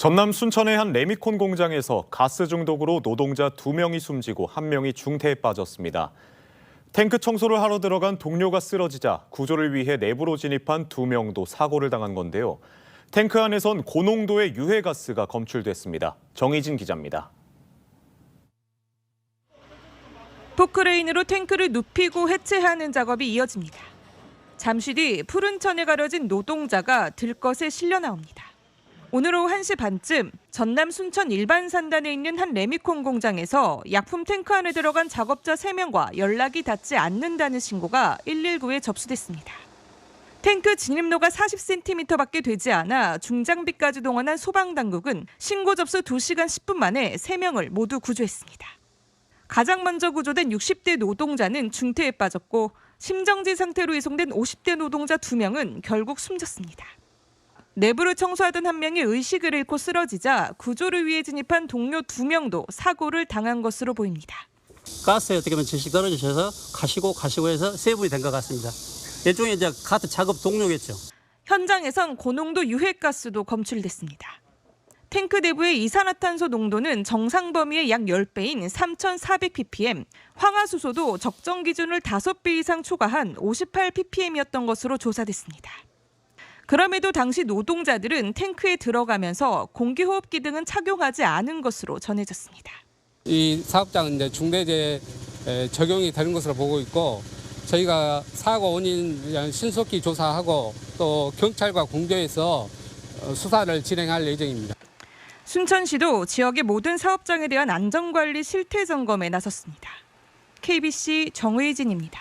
전남 순천의 한 레미콘 공장에서 가스 중독으로 노동자 두명이 숨지고 한명이 중태에 빠졌습니다. 탱크 청소를 하러 들어간 동료가 쓰러지자 구조를 위해 내부로 진입한 두명도 사고를 당한 건데요. 탱크 안에선 고농도의 유해가스가 검출됐습니다. 정희진 기자입니다. 포크레인으로 탱크를 눕히고 해체하는 작업이 이어집니다. 잠시 뒤 푸른 천에 가려진 노동자가 들것에 실려 나옵니다. 오늘 오후 1시 반쯤 전남 순천 일반 산단에 있는 한 레미콘 공장에서 약품 탱크 안에 들어간 작업자 3명과 연락이 닿지 않는다는 신고가 119에 접수됐습니다. 탱크 진입로가 40cm밖에 되지 않아 중장비까지 동원한 소방당국은 신고 접수 2시간 10분 만에 3명을 모두 구조했습니다. 가장 먼저 구조된 60대 노동자는 중태에 빠졌고 심정지 상태로 이송된 50대 노동자 2명은 결국 숨졌습니다. 내부를 청소하던 한 명이 의식을 잃고 쓰러지자 구조를 위해 진입한 동료 2명도 사고를 당한 것으로 보입니다. 가스에 어떻게 보면 질식 떨어지셔서 가시고 가시고 해서 세분이 된 것 같습니다. 일종의 이제 가스 작업 동료겠죠. 현장에선 고농도 유해가스도 검출됐습니다. 탱크 내부의 이산화탄소 농도는 정상 범위의 약 10배인 3,400ppm, 황화수소도 적정 기준을 5배 이상 초과한 58ppm이었던 것으로 조사됐습니다. 그럼에도 당시 노동자들은 탱크에 들어가면서 공기호흡기 등은 착용하지 않은 것으로 전해졌습니다. 이 사업장은 이제 중대재해 적용이 되는 것으로 보고 있고 저희가 사고 원인 신속히 조사하고 또 경찰과 공조해서 어, 수사를 진행할 예정입니다. 순천시도 지역의 모든 사업장에 대한 안전관리 실태 점검에 나섰습니다. KBC 정의진입니다.